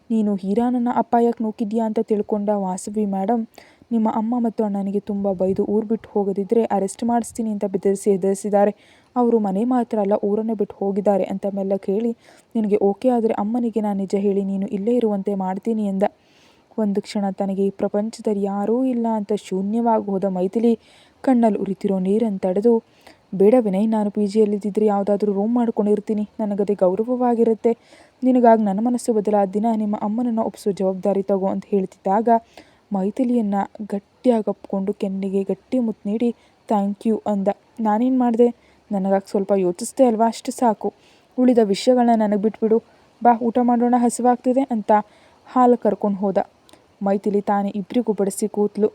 ನೀನು ಹೀರಾನನ್ನ ಅಪಾಯಕ್ಕೆ ನೂಕಿದ್ಯಾ ಅಂತ ತಿಳ್ಕೊಂಡ ವಾಸವಿ ಮೇಡಮ್ ನಿಮ್ಮ ಅಮ್ಮ ಮತ್ತು ಅಣ್ಣನಿಗೆ ತುಂಬ ಬೈದು ಊರು ಬಿಟ್ಟು ಹೋಗದಿದ್ದರೆ ಅರೆಸ್ಟ್ ಮಾಡಿಸ್ತೀನಿ ಅಂತ ಬೆದರಿಸಿ ಹೆದರಿಸಿದ್ದಾರೆ. ಅವರು ಮನೆ ಮಾತ್ರ ಅಲ್ಲ, ಊರನ್ನೇ ಬಿಟ್ಟು ಹೋಗಿದ್ದಾರೆ ಅಂತ ಮೆಲ್ಲ ಕೇಳಿ, ನಿನಗೆ ಓಕೆ ಆದರೆ ಅಮ್ಮನಿಗೆ ನಾನು ನಿಜ ಹೇಳಿ, ನೀನು ಇಲ್ಲೇ ಇರುವಂತೆ ಮಾಡ್ತೀನಿ ಎಂದ. ಒಂದು ಕ್ಷಣ ತನಗೆ ಈ ಪ್ರಪಂಚದಲ್ಲಿ ಯಾರೂ ಇಲ್ಲ ಅಂತ ಶೂನ್ಯವಾಗಿ ಹೋದ ಮೈಥಿಲಿ ಕಣ್ಣಲ್ಲಿ ಉರಿತಿರೋ ನೀರನ್ನು ತಡೆದು ಬೇಡ ವಿನಯ್, ನಾನು ಪಿ ಜಿಯಲ್ಲಿದ್ದರೆ ಯಾವುದಾದ್ರೂ ರೂಮ್ ಮಾಡ್ಕೊಂಡಿರ್ತೀನಿ. ನನಗದೇ ಗೌರವವಾಗಿರುತ್ತೆ. ನಿನಗಾಗಿ ನನ್ನ ಮನಸ್ಸು ಬದಲಾದ ದಿನ ನಿಮ್ಮ ಅಮ್ಮನನ್ನು ಒಪ್ಪಿಸೋ ಜವಾಬ್ದಾರಿ ತಗೋ ಅಂತ ಹೇಳ್ತಿದ್ದಾಗ ಮೈಥಿಲಿಯನ್ನು ಗಟ್ಟಿಯಾಗಿ ಅಪ್ಕೊಂಡು ಕೆನ್ನಿಗೆ ಗಟ್ಟಿ ಮುತ್ತು ನೀಡಿ, ಥ್ಯಾಂಕ್ ಯು ಅಂದ. ನಾನೇನು ಮಾಡಿದೆ? ನನಗಾಗಿ ಸ್ವಲ್ಪ ಯೋಚಿಸ್ದೆ ಅಲ್ವಾ? ಅಷ್ಟು ಸಾಕು. ಉಳಿದ ವಿಷಯಗಳನ್ನ ನನಗೆ ಬಿಟ್ಬಿಡು. ಬಾ, ಊಟ ಮಾಡೋಣ, ಹಸಿವಾಗ್ತಿದೆ ಅಂತ ಹಾಲು ಕರ್ಕೊಂಡು ಹೋದ. ಮೈಥಿಲಿ ತಾನೇ ಇಬ್ಬರಿಗೂ ಬಡಿಸಿ ಕೂತ್ಲು.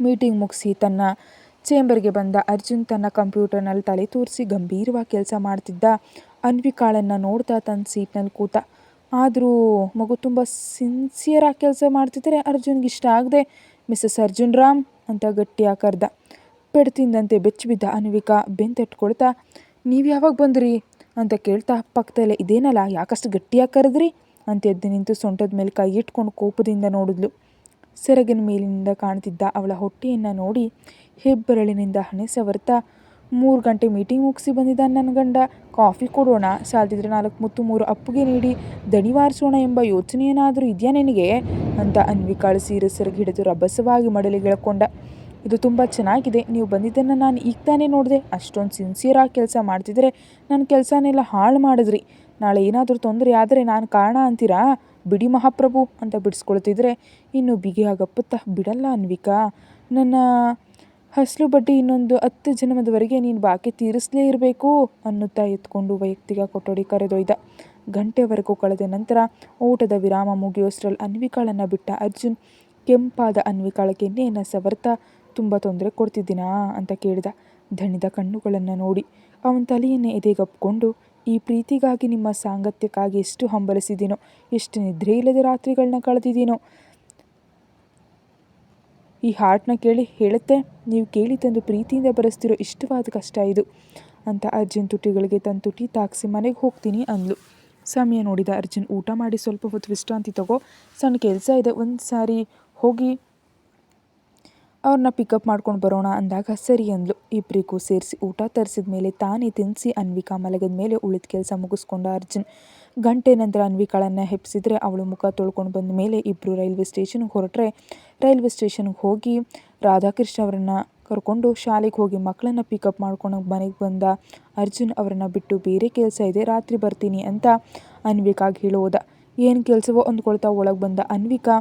ಮೀಟಿಂಗ್ ಮುಗಿಸಿ ತನ್ನ ಚೇಂಬರ್ಗೆ ಬಂದ ಅರ್ಜುನ್ ತನ್ನ ಕಂಪ್ಯೂಟರ್ನಲ್ಲಿ ತಲೆ ತೋರಿಸಿ ಗಂಭೀರವಾಗಿ ಕೆಲಸ ಮಾಡ್ತಿದ್ದ ಅನ್ವಿಕಾಳನ್ನು ನೋಡ್ತಾ ತನ್ನ ಸೀಟ್ನಲ್ಲಿ ಕೂತ. ಆದರೂ ಮಗು ತುಂಬ ಸಿನ್ಸಿಯರಾಗಿ ಕೆಲಸ ಮಾಡ್ತಿದ್ದರೆ ಅರ್ಜುನ್ಗೆ ಇಷ್ಟ ಆಗದೆ ಮಿಸ್ಸಸ್ ಅರ್ಜುನ್ ರಾಮ್ ಅಂತ ಗಟ್ಟಿಯಾಗಿ ಕರೆದ ಪೆಡ್ತಿಂದಂತೆ ಬೆಚ್ಚಿ ಬಿದ್ದ ಅನ್ವಿಕಾ ಬೆಂತಟ್ಕೊಳ್ತಾ, ನೀವು ಯಾವಾಗ ಬಂದ್ರಿ? ಅಂತ ಕೇಳ್ತಾ ಪಕ್ಕದಲ್ಲೇ, ಇದೇನಲ್ಲ, ಯಾಕಷ್ಟು ಗಟ್ಟಿಯಾಗಿ ಕರೆದ್ರಿ? ಅಂತ ಎದ್ದು ನಿಂತು ಸೊಂಟದ ಮೇಲೆ ಕೈ ಇಟ್ಕೊಂಡು ಕೋಪದಿಂದ ನೋಡಿದ್ಲು. ಸೆರಗಿನ ಮೇಲಿನಿಂದ ಕಾಣ್ತಿದ್ದ ಅವಳ ಹೊಟ್ಟೆಯನ್ನು ನೋಡಿ ಹೆಬ್ಬೆರಳಿನಿಂದ ಹಣೆ ಸವರ್ತಾ. ಮೂರು ಗಂಟೆ ಮೀಟಿಂಗ್ ಮುಗಿಸಿ ಬಂದಿದ್ದಾನೆ ನನ್ನ ಗಂಡ. ಕಾಫಿ ಕೊಡೋಣ, ಸಾಲ್ದಿದ್ರೆ ನಾಲ್ಕು ಮತ್ತು ಮೂರು ಅಪ್ಪುಗೆ ನೀಡಿ. ದಣಿವಾರಿಸೋಣ ಎಂಬ ಯೋಚನೆ ಏನಾದರೂ ಇದೆಯಾ ನಿನಗೆ? ಅಂತ ಅನ್ವಿಕಾಳ ಸೀರೆ ಹಿಡಿದು ರಭಸವಾಗಿ ಮಡಲಿಗೆ ಎಳ್ಕೊಂಡ ಇದು ತುಂಬ ಚೆನ್ನಾಗಿದೆ, ನೀವು ಬಂದಿದ್ದನ್ನು ನಾನು ಈಗ ತಾನೇ ನೋಡಿದೆ. ಅಷ್ಟೊಂದು ಸಿನ್ಸಿಯರಾಗಿ ಕೆಲಸ ಮಾಡ್ತಿದ್ರೆ ನನ್ನ ಕೆಲಸನೆಲ್ಲ ಹಾಳು ಮಾಡಿದ್ರಿ. ನಾಳೆ ಏನಾದರೂ ತೊಂದರೆ ಆದರೆ ನಾನು ಕಾರಣ ಅಂತೀರಾ? ಬಿಡಿ ಮಹಾಪ್ರಭು, ಅಂತ ಬಿಡಿಸ್ಕೊಳ್ತಿದ್ರೆ ಇನ್ನು ಬಿಗಿಯಾಗಪ್ಪುತ್ತಾ? ಬಿಡಲ್ಲ ಅನ್ವಿಕಾ. ನನ್ನ ಹಸಲು ಬಡ್ಡಿ ಇನ್ನೊಂದು ಹತ್ತು ಜನ್ಮದವರೆಗೆ ನೀನು ಬಾಕಿ ತೀರಿಸಲೇ ಇರಬೇಕು ಅನ್ನುತ್ತಾ ಎತ್ಕೊಂಡು ವೈಯಕ್ತಿಕ ಕೊಠಡಿ ಕರೆದೊಯ್ದ. ಗಂಟೆವರೆಗೂ ಕಳೆದ ನಂತರ ಊಟದ ವಿರಾಮ ಮುಗಿಯೋಷ್ಟರಲ್ಲಿ ಅನ್ವಿಕಾಳನ್ನು ಬಿಟ್ಟ ಅರ್ಜುನ್ ಕೆಂಪಾದ ಅನ್ವಿಕಾಳಕ್ಕೆ, ನೇನ ಸವರ್ತ, ತುಂಬ ತೊಂದರೆ ಕೊಡ್ತಿದ್ದೀನಾ? ಅಂತ ಕೇಳಿದ. ದಣಿದ ಕಣ್ಣುಗಳನ್ನು ನೋಡಿ ಅವನ ತಲೆಯನ್ನು ಎದೆಗಪ್ಕೊಂಡು, ಈ ಪ್ರೀತಿಗಾಗಿ ನಿಮ್ಮ ಸಾಂಗತ್ಯಕ್ಕಾಗಿ ಎಷ್ಟು ಹಂಬಲಿಸಿದ್ದೀನೋ ಎಷ್ಟು ನಿದ್ರೆ ಇಲ್ಲದ ರಾತ್ರಿಗಳನ್ನ ಕಳೆದಿದ್ದೀನೋ ಈ ಹಾಡನ್ನ ಕೇಳಿ ಹೇಳುತ್ತೆ. ನೀವು ಕೇಳಿ ತಂದು ಪ್ರೀತಿಯಿಂದ ಬರೆಸ್ತಿರೋ ಇಷ್ಟವಾದ ಕಷ್ಟ ಇದು ಅಂತ ಅರ್ಜುನ್ ತುಟಿಗಳಿಗೆ ತನ್ನ ತುಟಿ ತಾಕ್ಸಿ ಮನೆಗೆ ಹೋಗ್ತೀನಿ ಅಂದ್ಲು. ಸಮಯ ನೋಡಿದ ಅರ್ಜುನ್ ಊಟ ಮಾಡಿ ಸ್ವಲ್ಪ ಹೊತ್ತು ವಿಶ್ರಾಂತಿ ತಗೋ, ಸಣ್ಣ ಕೆಲಸ ಇದೆ, ಒಂದು ಸಾರಿ ಹೋಗಿ ಅವ್ರನ್ನ ಪಿಕಪ್ ಮಾಡ್ಕೊಂಡು ಬರೋಣ ಅಂದಾಗ ಸರಿ ಅಂದ್ಲು. ಇಬ್ಬರಿಗೂ ಸೇರಿಸಿ ಊಟ ತರಿಸಿದ ಮೇಲೆ ತಾನೇ ತಿನ್ನಿಸಿ ಅನ್ವಿಕಾ ಮಲಗದ ಮೇಲೆ ಉಳಿದ ಕೆಲಸ ಮುಗಿಸ್ಕೊಂಡ ಅರ್ಜುನ್. ಗಂಟೆ ನಂತರ ಅನ್ವಿಕಾಳನ್ನು ಹೆಪ್ಸಿದ್ರೆ ಅವಳು ಮುಖ ತೊಳ್ಕೊಂಡು ಬಂದ ಮೇಲೆ ಇಬ್ಬರು ರೈಲ್ವೆ ಸ್ಟೇಷನ್ಗೆ ಹೊರಟ್ರೆ, ರೈಲ್ವೆ ಸ್ಟೇಷನ್ಗೆ ಹೋಗಿ ರಾಧಾಕೃಷ್ಣ ಅವರನ್ನು ಕರ್ಕೊಂಡು ಶಾಲೆಗೆ ಹೋಗಿ ಮಕ್ಕಳನ್ನು ಪಿಕಪ್ ಮಾಡ್ಕೊಂಡು ಮನೆಗೆ ಬಂದ ಅರ್ಜುನ್ ಅವರನ್ನು ಬಿಟ್ಟು ಬೇರೆ ಕೆಲಸ ಇದೆ, ರಾತ್ರಿ ಬರ್ತೀನಿ ಅಂತ ಅನ್ವಿಕಾಗಿ ಹೇಳೋದ ಏನು ಕೆಲಸವೋ ಅಂದ್ಕೊಳ್ತಾ ಒಳಗೆ ಬಂದ ಅನ್ವಿಕಾ,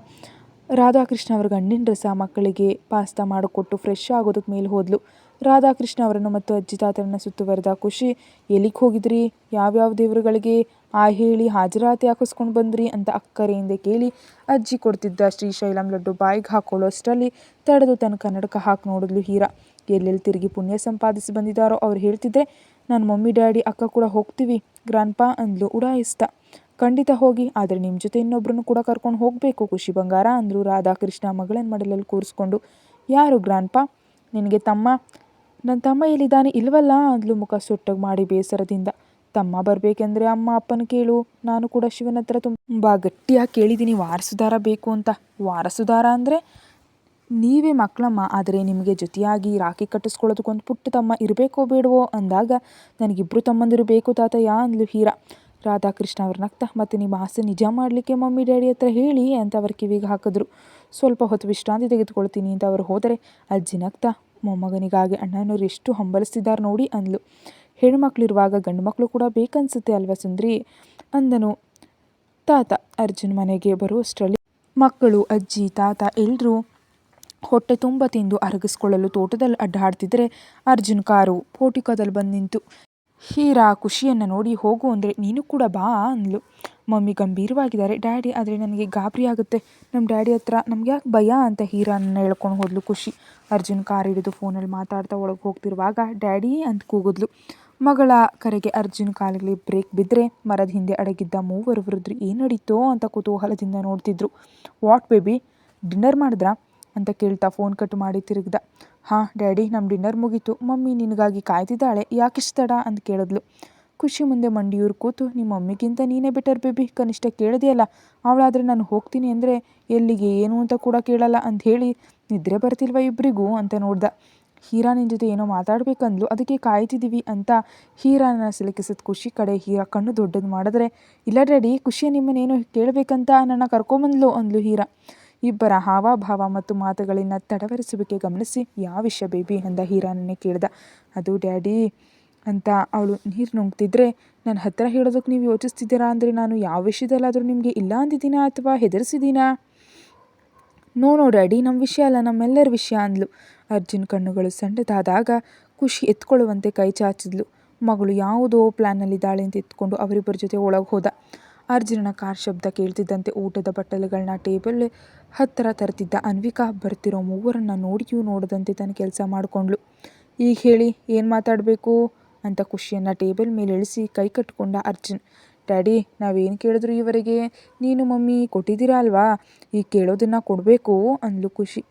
ರಾಧಾಕೃಷ್ಣ ಅವ್ರ ಗಂಡಿನ ರಸ ಮಕ್ಕಳಿಗೆ ಪಾಸ್ತಾ ಮಾಡಿಕೊಟ್ಟು ಫ್ರೆಶ್ ಆಗೋದಕ್ಕೆ ಮೇಲೆ ಹೋದ್ಲು. ರಾಧಾಕೃಷ್ಣ ಅವರನ್ನು ಮತ್ತು ಅಜ್ಜಿ ತಾತರನ್ನು ಸುತ್ತುವರೆದ ಖುಷಿ, ಎಲ್ಲಿಗೆ ಹೋಗಿದ್ರಿ? ಯಾವ್ಯಾವ ದೇವರುಗಳಿಗೆ? ಹೇಳಿ ಹಾಜರಾತಿ ಹಾಕಿಸ್ಕೊಂಡು ಬಂದ್ರಿ ಅಂತ ಅಕ್ಕರೆಯಿಂದ ಕೇಳಿ ಅಜ್ಜಿ ಕೊಡ್ತಿದ್ದ ಶ್ರೀಶೈಲಂ ಲಡ್ಡು ಬಾಯಿಗೆ ಹಾಕೊಳ್ಳೋ ಅಷ್ಟರಲ್ಲಿ ತಡೆದು ತನ್ನ ಕನ್ನಡಕ ಹಾಕಿ ನೋಡಿದ್ಲು ಹೀರಾ. ಎಲ್ಲೆಲ್ಲಿ ತಿರುಗಿ ಪುಣ್ಯ ಸಂಪಾದಿಸಿ ಬಂದಿದ್ದಾರೋ ಅವ್ರು ಹೇಳ್ತಿದ್ದೆ ನನ್ನ ಮಮ್ಮಿ, ಡ್ಯಾಡಿ, ಅಕ್ಕ ಕೂಡ ಹೋಗ್ತೀವಿ, ಗ್ರಾನ್ಪಾ ಅಂದ್ಲು ಉಡಾಯಿಸ್ತ. ಖಂಡಿತ ಹೋಗಿ, ಆದರೆ ನಿಮ್ಮ ಜೊತೆ ಇನ್ನೊಬ್ಬರನ್ನು ಕೂಡ ಕರ್ಕೊಂಡು ಹೋಗಬೇಕು, ಖುಷಿ ಬಂಗಾರ ಅಂದರು ರಾಧಾಕೃಷ್ಣ ಮಗಳನ್ನ ಮಡಲಲ್ಲಿ ಕೂರಿಸ್ಕೊಂಡು. ಯಾರು ಗ್ರಾನ್ಪಾ? ನಿನಗೆ ತಮ್ಮ. ನನ್ನ ತಮ್ಮ ಎಲ್ಲಿದ್ದಾನೆ? ಇಲ್ವಲ್ಲ? ಅಂದ್ಲು ಮುಖ ಸೊಟ್ಟಾಗಿ ಮಾಡಿ ಬೇಸರದಿಂದ. ತಮ್ಮ ಬರಬೇಕೆಂದ್ರೆ ಅಮ್ಮ ಅಪ್ಪನ ಕೇಳು. ನಾನು ಕೂಡ ಶಿವನ ಹತ್ರ ತುಂಬ ಗಟ್ಟಿಯಾಗಿ ಕೇಳಿದ್ದೀನಿ ವಾರಸುದಾರ ಬೇಕು ಅಂತ. ವಾರಸುದಾರ ಅಂದರೆ ನೀವೇ ಮಕ್ಕಳಮ್ಮ ಆದರೆ ನಿಮಗೆ ಜೊತೆಯಾಗಿ ರಾಖಿ ಕಟ್ಟಿಸ್ಕೊಳ್ಳೋದಕ್ಕೊಂದು ಪುಟ್ಟ ತಮ್ಮ ಇರಬೇಕೋ ಬೇಡವೋ ಅಂದಾಗ ನನಗಿಬ್ಬರು ತಮ್ಮಂದಿರು ಬೇಕು ತಾತಯ್ಯ ಅಂದ್ಲು ಹೀರಾ. ರಾಧಾಕೃಷ್ಣ ಅವ್ರ ನಗ್ತಾ ಮತ್ತು ನಿಮ್ಮ ಆಸೆ ನಿಜ ಮಾಡಲಿಕ್ಕೆ ಮಮ್ಮಿ, ಡ್ಯಾಡಿ ಹತ್ರ ಹೇಳಿ ಅಂತ ಅವ್ರ ಕಿವಿಗೆ ಹಾಕಿದ್ರು. ಸ್ವಲ್ಪ ಹೊತ್ತು ವಿಶ್ರಾಂತಿ ತೆಗೆದುಕೊಳ್ತೀನಿ ಅಂತ ಅವರು ಹೋದರೆ ಅಜ್ಜಿ ನಗ್ತಾ, ಮೊಮ್ಮಗನಿಗಾಗಿ ಅಣ್ಣನವ್ರು ಎಷ್ಟು ಹಂಬಲಿಸ್ತಿದ್ದಾರೆ ನೋಡಿ ಅಂದ್ಲು. ಹೆಣ್ಮಕ್ಳಿರುವಾಗ ಗಂಡು ಮಕ್ಕಳು ಕೂಡ ಬೇಕನ್ಸುತ್ತೆ ಅಲ್ವಾ ಸುಂದ್ರಿ? ಅಂದನು. ತಾತ ಅರ್ಜುನ್ ಮನೆಗೆ ಬರುವಷ್ಟರಲ್ಲಿ ಮಕ್ಕಳು, ಅಜ್ಜಿ, ತಾತ ಎಲ್ಲರೂ ಹೊಟ್ಟೆ ತುಂಬ ತಿಂದು ಅರಗಿಸ್ಕೊಳ್ಳಲು ತೋಟದಲ್ಲಿ ಅಡ್ಡಾಡ್ತಿದ್ರೆ ಅರ್ಜುನ್ ಕಾರು ಪೋಟಿಕೋದಲ್ಲಿ ಬಂದು ನಿಂತು, ಹೀರಾ, ಖುಷಿಯನ್ನು ನೋಡಿ ಹೋಗು ಅಂದರೆ ನೀನು ಕೂಡ ಬಾ ಅಂದ್ಲು. ಮಮ್ಮಿ ಗಂಭೀರವಾಗಿದ್ದಾರೆ. ಡ್ಯಾಡಿ, ಆದರೆ ನನಗೆ ಗಾಬರಿ ಆಗುತ್ತೆ. ನಮ್ಮ ಡ್ಯಾಡಿ ಹತ್ರ ನಮ್ಗೆ ಯಾಕೆ ಭಯ? ಅಂತ ಹೀರಾನ ಹೇಳ್ಕೊಂಡು ಹೋದ್ಲು ಖುಷಿ. ಅರ್ಜುನ್ ಕಾರ್ ಹಿಡಿದು ಫೋನಲ್ಲಿ ಮಾತಾಡ್ತಾ ಒಳಗೆ ಹೋಗ್ತಿರುವಾಗ, ಡ್ಯಾಡಿ ಅಂತ ಕೂಗಿದ್ಲು. ಮಗಳ ಕರೆಗೆ ಅರ್ಜುನ್ ಕಾಲಲ್ಲಿ ಬ್ರೇಕ್ ಬಿದ್ದರೆ ಮರದ ಹಿಂದೆ ಅಡಗಿದ್ದ ಮೂವರು ವೃದ್ಧರು ನಡೀತೋ ಅಂತ ಕುತೂಹಲದಿಂದ ನೋಡ್ತಿದ್ರು. ವಾಟ್ ಬೇಬಿ, ಡಿನ್ನರ್ ಮಾಡಿದ್ರಾ? ಅಂತ ಕೇಳ್ತಾ ಫೋನ್ ಕಟ್ ಮಾಡಿ ತಿರುಗ್ದ. ಹಾಂ, ಡ್ಯಾಡಿ ನಮ್ಮ ಡಿನ್ನರ್ ಮುಗೀತು. ಮಮ್ಮಿ ನಿನಗಾಗಿ ಕಾಯ್ತಿದ್ದಾಳೆ. ಯಾಕಿಷ್ಟು ಅಂತ ಕೇಳಿದ್ಲು. ಖುಷಿ ಮುಂದೆ ಮಂಡಿಯೂರು ಕೂತು, ನಿಮ್ಮ ಮಮ್ಮಿಗಿಂತ ನೀನೇ ಬೆಟರ್ ಬೇಬಿ. ಕನಿಷ್ಠ ಕೇಳಿದೆಯಲ್ಲ. ಅವಳಾದರೆ ನಾನು ಹೋಗ್ತೀನಿ ಅಂದರೆ ಎಲ್ಲಿಗೆ ಏನು ಅಂತ ಕೂಡ ಕೇಳಲ್ಲ ಅಂತ ಹೇಳಿ, ನಿದ್ರೆ ಬರ್ತಿಲ್ವ ಇಬ್ಬರಿಗೂ ಅಂತ ನೋಡ್ದ. ಹೀರಾ ನಿನ್ನ ಜೊತೆ ಏನೋ ಮಾತಾಡಬೇಕಂದ್ಲು. ಅದಕ್ಕೆ ಕಾಯ್ತಿದ್ದೀವಿ ಅಂತ ಹೀರಾನ ಸಿಲುಕಿಸಿದ ಖುಷಿ ಕಡೆ ಹೀರಾ ಕಣ್ಣು ದೊಡ್ಡದು ಮಾಡಿದ್ರೆ, ಇಲ್ಲ ಡ್ಯಾಡಿ ಖುಷಿಯ ನಿಮ್ಮನ್ನೇನು ಕೇಳಬೇಕಂತ ನನ್ನ ಕರ್ಕೊಂಬಂದ್ಲು, ಅಂದ್ಲು ಹೀರಾ. ಇಬ್ಬರ ಹಾವಭಾವ ಮತ್ತು ಮಾತುಗಳನ್ನ ತಡವರಿಸುವಿಕೆ ಗಮನಿಸಿ ಯಾವ ವಿಷಯ ಬೇಬಿ? ಅಂದ ಹೀರಾನನ್ನೇ ಕೇಳ್ದ. ಅದು ಡ್ಯಾಡಿ, ಅಂತ ಅವಳು ನೀರು ನುಂಗ್ತಿದ್ರೆ, ನನ್ನ ಹತ್ತಿರ ಹೇಳೋದಕ್ಕೆ ನೀವು ಯೋಚಿಸ್ತಿದ್ದೀರಾ? ಅಂದರೆ ನಾನು ಯಾವ ವಿಷಯದಲ್ಲಾದರೂ ನಿಮಗೆ ಇಲ್ಲ ಅಂದಿದ್ದೀನಾ ಅಥವಾ ಹೆದರಿಸಿದ್ದೀನಾ? ನೋ ನೋ ಡ್ಯಾಡಿ ನಮ್ಮ ವಿಷಯ ಅಲ್ಲ, ನಮ್ಮೆಲ್ಲರ ವಿಷಯ ಅಂದ್ಲು. ಅರ್ಜುನ್ ಕಣ್ಣುಗಳು ಸಣ್ಣದಾದಾಗ ಖುಷಿ ಎತ್ಕೊಳ್ಳುವಂತೆ ಕೈ ಚಾಚಿದ್ಲು. ಮಗಳು ಯಾವುದೋ ಪ್ಲ್ಯಾನಲ್ಲಿದ್ದಾಳೆ ಅಂತ ಎತ್ಕೊಂಡು ಅವರಿಬ್ಬರ ಜೊತೆ ಒಳಗೆ ಹೋದ. ಅರ್ಜುನನ ಕಾರ್ ಶಬ್ದ ಕೇಳ್ತಿದ್ದಂತೆ ಊಟದ ಬಟ್ಟಲುಗಳನ್ನ ಟೇಬಲ್ ಹತ್ತಿರ ತರ್ತಿದ್ದ ಅನ್ವಿಕಾ ಬರ್ತಿರೋ ಮೂವರನ್ನು ನೋಡಿಯೂ ನೋಡದಂತೆ ತನ್ನ ಕೆಲಸ ಮಾಡಿಕೊಂಡ್ಳು ಈಗ ಹೇಳಿ, ಏನು ಮಾತಾಡಬೇಕು? ಅಂತ ಖುಷಿಯನ್ನು ಟೇಬಲ್ ಮೇಲೆ ಇಳಿಸಿ ಕೈ ಕಟ್ಕೊಂಡ ಅರ್ಜುನ್. ಡ್ಯಾಡಿ, ನಾವೇನು ಕೇಳಿದ್ರು ಇವರಿಗೆ ನೀನು ಮಮ್ಮಿ ಕೊಟ್ಟಿದ್ದೀರಾ ಅಲ್ವಾ? ಈಗ ಕೇಳೋದನ್ನು ಕೊಡಬೇಕು ಅಂದ್ಲು ಖುಷಿ.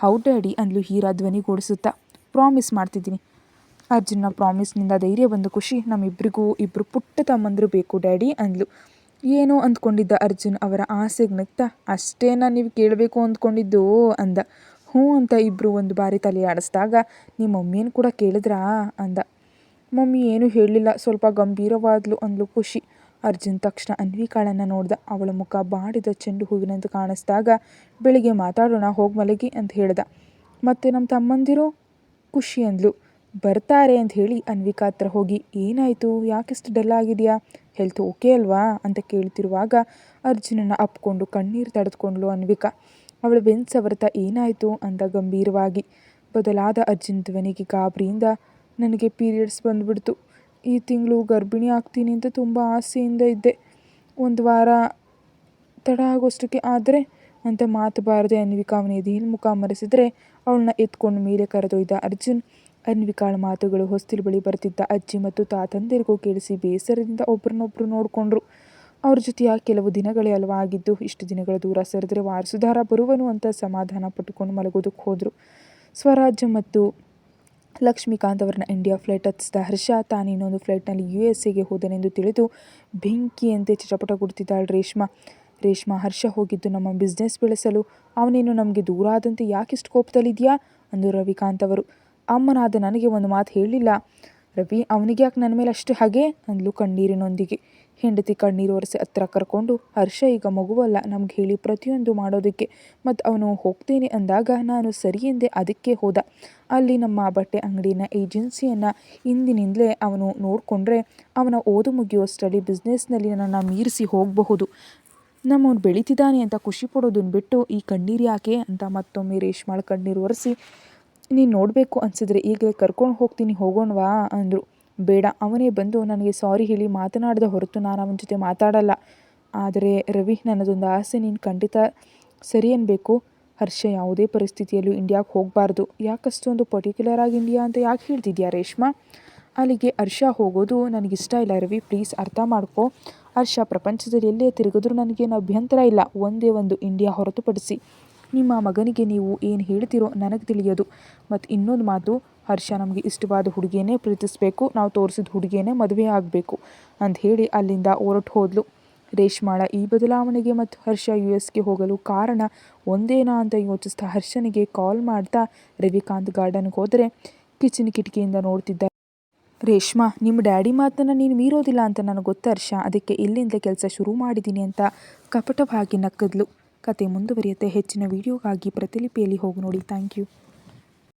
ಹೌದು ಡ್ಯಾಡಿ, ಅಂದ್ಲು ಹೀರಾ ಧ್ವನಿಗೂಡಿಸುತ್ತಾ ಪ್ರಾಮಿಸ್ ಮಾಡ್ತಿದ್ದೀನಿ. ಅರ್ಜುನ್ನ ಪ್ರಾಮಿಸ್ನಿಂದ ಧೈರ್ಯ ಬಂದ ಖುಷಿ. ನಮ್ಮಿಬ್ಬರಿಗೂ ಇಬ್ಬರು ಪುಟ್ಟ ತಮ್ಮಂದರು ಬೇಕು ಡ್ಯಾಡಿ, ಅಂದ್ಲು. ಏನೋ ಅಂದ್ಕೊಂಡಿದ್ದ ಅರ್ಜುನ್ ಅವರ ಆಸೆಗೆ ನಗ್ತಾ. ಅಷ್ಟೇನಾ ನೀವು ಕೇಳಬೇಕು ಅಂದ್ಕೊಂಡಿದ್ದು ಅಂದ. ಹ್ಞೂ ಅಂತ ಇಬ್ಬರು ಒಂದು ಬಾರಿ ತಲೆ ಆಡಿಸ್ದಾಗ ನಿಮ್ಮ ಮಮ್ಮಿಯನ್ನು ಕೂಡ ಕೇಳಿದ್ರಾ? ಅಂದ. ಮಮ್ಮಿ ಏನೂ ಹೇಳಲಿಲ್ಲ. ಸ್ವಲ್ಪ ಗಂಭೀರವಾದ್ಲು ಅಂದ್ಲು ಖುಷಿ. ಅರ್ಜುನ್ ತಕ್ಷಣ ಅನ್ವಿಕಾಳನ್ನು ನೋಡ್ದ. ಅವಳ ಮುಖ ಬಾಡಿದ ಚೆಂಡು ಹೂವಿನಂತೆ ಕಾಣಿಸ್ದಾಗ ಬೆಳಿಗ್ಗೆ ಮಾತಾಡೋಣ, ಹೋಗಿ ಮಲಗಿ ಅಂತ ಹೇಳ್ದ. ಮತ್ತೆ ನಮ್ಮ ತಮ್ಮಂದಿರು? ಖುಷಿ ಅಂದ್ಲು. ಬರ್ತಾರೆ ಅಂತ ಹೇಳಿ ಅನ್ವಿಕಾ ಹತ್ರ ಹೋಗಿ, ಏನಾಯಿತು? ಯಾಕಿಷ್ಟು ಡಲ್ ಆಗಿದೆಯಾ? ಹೆಲ್ತ್ ಓಕೆ ಅಲ್ವಾ? ಅಂತ ಕೇಳ್ತಿರುವಾಗ ಅರ್ಜುನನ್ನ ಅಪ್ಕೊಂಡು ಕಣ್ಣೀರು ತಡೆದುಕೊಂಡ್ಲು ಅನ್ವಿಕಾ. ಅವಳ ಬೆನ್ ಸವರತ, ಏನಾಯಿತು? ಅಂದ ಗಂಭೀರವಾಗಿ. ಬದಲಾದ ಅರ್ಜುನ್ ಧ್ವನಿಗೆ ಗಾಬರಿಯಿಂದ ನನಗೆ ಪೀರಿಯಡ್ಸ್ ಬಂದುಬಿಡ್ತು. ಈ ತಿಂಗಳು ಗರ್ಭಿಣಿ ಆಗ್ತೀನಿ ಅಂತ ತುಂಬ ಆಸೆಯಿಂದ ಇದ್ದೆ. ಒಂದು ವಾರ ತಡ ಆಗೋಷ್ಟಕ್ಕೆ ಆದರೆ ಅಂತ ಮಾತು ಬಾರದೆ ಅನ್ವಿಕಾ ಅವನ ಎದೆಯಲ್ಲಿ ಮುಖ ಮರೆಸಿದರೆ ಅವಳನ್ನ ಎತ್ಕೊಂಡು ಮೇಲೆ ಕರೆದೊಯ್ದ ಅರ್ಜುನ್. ಅನ್ವಿಕಾಳ ಮಾತುಗಳು ಹೊಸ್ತಿಲು ಬಳಿ ಬರ್ತಿದ್ದ ಅಜ್ಜಿ ಮತ್ತು ತಾತಂದಿರಿಗೂ ಕೇಳಿಸಿ ಬೇಸರದಿಂದ ಒಬ್ರನ್ನೊಬ್ರು ನೋಡಿಕೊಂಡ್ರು. ಅವ್ರ ಜೊತೆಯ ಕೆಲವು ದಿನಗಳೇ ಅಲ್ವಾ ಆಗಿದ್ದು, ಇಷ್ಟು ದಿನಗಳ ದೂರ ಸರಿದ್ರೆ ವಾರಸುದಾರ ಬರುವನು ಅಂತ ಸಮಾಧಾನ ಪಟ್ಟುಕೊಂಡು ಮಲಗೋದಕ್ಕೆ ಹೋದರು. ಸ್ವರಾಜ್ಯ ಮತ್ತು ಲಕ್ಷ್ಮೀಕಾಂತ್ ಅವರನ್ನ ಇಂಡಿಯಾ ಫ್ಲೈಟ್ ಹತ್ತಿಸಿದ ಹರ್ಷ. ತಾನು ಇನ್ನೊಂದು ಫ್ಲೈಟ್ನಲ್ಲಿ ಯು ಎಸ್ ಎಗೆ ಹೋದನೆಂದು ತಿಳಿದು ಬೆಂಕಿಯಂತೆ ಚಟಪಟ ಕೊಡುತ್ತಿದ್ದಾಳೆ ರೇಷ್ಮಾ. ರೇಷ್ಮಾ, ಹರ್ಷ ಹೋಗಿದ್ದು ನಮ್ಮ ಬಿಸ್ನೆಸ್ ಬೆಳೆಸಲು. ಅವನೇನು ನಮಗೆ ದೂರ ಆದಂತೆ ಯಾಕಿಷ್ಟು ಕೋಪದಲ್ಲಿದೆಯಾ? ಅಂದು ರವಿಕಾಂತ್ ಅವರು. ಅಮ್ಮನಾದ ನನಗೆ ಒಂದು ಮಾತು ಹೇಳಿಲ್ಲ. ರವಿ ಅವನಿಗೆ ಯಾಕೆ ನನ್ನ ಮೇಲೆ ಅಷ್ಟು ಹಾಗೆ? ಅಂದ್ಲು ಕಣ್ಣೀರಿನೊಂದಿಗೆ. ಹೆಂಡತಿ ಕಣ್ಣೀರು ಒರೆಸಿ ಹತ್ರ ಕರ್ಕೊಂಡು, ಹರ್ಷ, ಈಗ ಮಗುವಲ್ಲ, ನಮ್ಗೆ ಹೇಳಿ ಪ್ರತಿಯೊಂದು ಮಾಡೋದಕ್ಕೆ. ಮತ್ತು ಅವನು ಹೋಗ್ತೇನೆ ಅಂದಾಗ ನಾನು ಸರಿ ಎಂದೆ ಅದಕ್ಕೆ ಹೋದ. ಅಲ್ಲಿ ನಮ್ಮ ಬಟ್ಟೆ ಅಂಗಡಿನ ಏಜೆನ್ಸಿಯನ್ನು ಇಂದಿನಿಂದಲೇ ಅವನು ನೋಡಿಕೊಂಡ್ರೆ ಅವನ ಓದು ಮುಗಿಯುವಷ್ಟರಲ್ಲಿ ಬಿಸ್ನೆಸ್ನಲ್ಲಿ ನನ್ನನ್ನು ಮೀರಿಸಿ ಹೋಗಬಹುದು. ನಮ್ಮವನು ಬೆಳೀತಿದ್ದಾನೆ ಅಂತ ಖುಷಿ ಪಡೋದನ್ನು ಬಿಟ್ಟು ಈ ಕಣ್ಣೀರು ಯಾಕೆ ಅಂತ ಮತ್ತೊಮ್ಮೆ ರೇಷ್ಮಾಳ ಕಣ್ಣೀರು ಒರೆಸಿ, ನೀನು ನೋಡಬೇಕು ಅನಿಸಿದ್ರೆ ಈಗಲೇ ಕರ್ಕೊಂಡು ಹೋಗ್ತೀನಿ ಹೋಗೋಣವಾ ಅಂದರು. ಬೇಡ. ಅವನೇ ಬಂದು ನನಗೆ ಸಾರಿ ಹೇಳಿ ಮಾತನಾಡದ ಹೊರತು ನಾನು ಅವನ ಜೊತೆ ಮಾತಾಡಲ್ಲ. ಆದರೆ ರವಿ, ನನ್ನದೊಂದು ಆಸೆ, ನೀನು ಖಂಡಿತ ಸರಿ ಅನ್ನಬೇಕು ಹರ್ಷ, ಯಾವುದೇ ಪರಿಸ್ಥಿತಿಯಲ್ಲೂ ಇಂಡಿಯಾಗೆ ಹೋಗಬಾರ್ದು. ಯಾಕಷ್ಟೊಂದು ಪರ್ಟಿಕ್ಯುಲರ್ ಆಗಿ ಇಂಡಿಯಾ ಅಂತ ಯಾಕೆ ಹೇಳ್ತಿದ್ಯಾ ರೇಷ್ಮಾ? ಅಲ್ಲಿಗೆ ಹರ್ಷ ಹೋಗೋದು ನನಗಿಷ್ಟ ಇಲ್ಲ ರವಿ. ಪ್ಲೀಸ್ ಅರ್ಥ ಮಾಡ್ಕೋ. ಹರ್ಷ, ಪ್ರಪಂಚದಲ್ಲಿ ಎಲ್ಲೇ ತಿರುಗಿದ್ರೂ ನನಗೇನು ಅಭ್ಯಂತರ ಇಲ್ಲ. ಒಂದೇ ಒಂದು ಇಂಡಿಯಾ ಹೊರತುಪಡಿಸಿ. ನಿಮ್ಮ ಮಗನಿಗೆ ನೀವು ಏನು ಹೇಳ್ತಿರೋ ನನಗೆ ತಿಳಿಯೋದು. ಮತ್ತು ಇನ್ನೊಂದು ಮಾತು ಹರ್ಷ ನಮಗೆ ಇಷ್ಟವಾದ ಹುಡುಗಿಯೇ ಪ್ರೀತಿಸಬೇಕು, ನಾವು ತೋರಿಸಿದ ಹುಡುಗಿಯೇ ಮದುವೆ ಆಗಬೇಕು ಅಂತ ಹೇಳಿ ಅಲ್ಲಿಂದ ಹೊರಟು ಹೋದ್ಲು. ರೇಷ್ಮಾಳ ಈ ಬದಲಾವಣೆಗೆ ಮತ್ತು ಹರ್ಷ ಯು ಎಸ್ಗೆ ಹೋಗಲು ಕಾರಣ ಒಂದೇನಾ ಅಂತ ಯೋಚಿಸ್ತಾ ಹರ್ಷನಿಗೆ ಕಾಲ್ ಮಾಡ್ತಾ ರವಿಕಾಂತ್ ಗಾರ್ಡನ್ಗೆ ಹೋದರೆ ಕಿಚನ್ ಕಿಟಕಿಯಿಂದ ನೋಡ್ತಿದ್ದ ರೇಷ್ಮಾ ನಿಮ್ಮ ಡ್ಯಾಡಿ ಮಾತನ್ನು ನೀನು ಮೀರೋದಿಲ್ಲ ಅಂತ ನನಗೆ ಗೊತ್ತು ಹರ್ಷ, ಅದಕ್ಕೆ ಇಲ್ಲಿಂದ ಕೆಲಸ ಶುರು ಮಾಡಿದ್ದೀನಿ ಅಂತ ಕಪಟವಾಗಿ ನಕ್ಕದ್ಲು. ಕತೆ ಮುಂದುವರಿಯುತ್ತೆ, ಹೆಚ್ಚಿನ ವಿಡಿಯೋಗಾಗಿ ಪ್ರತಿಲಿಪಿಯಲ್ಲಿ ಹೋಗಿ ನೋಡಿ. Thank you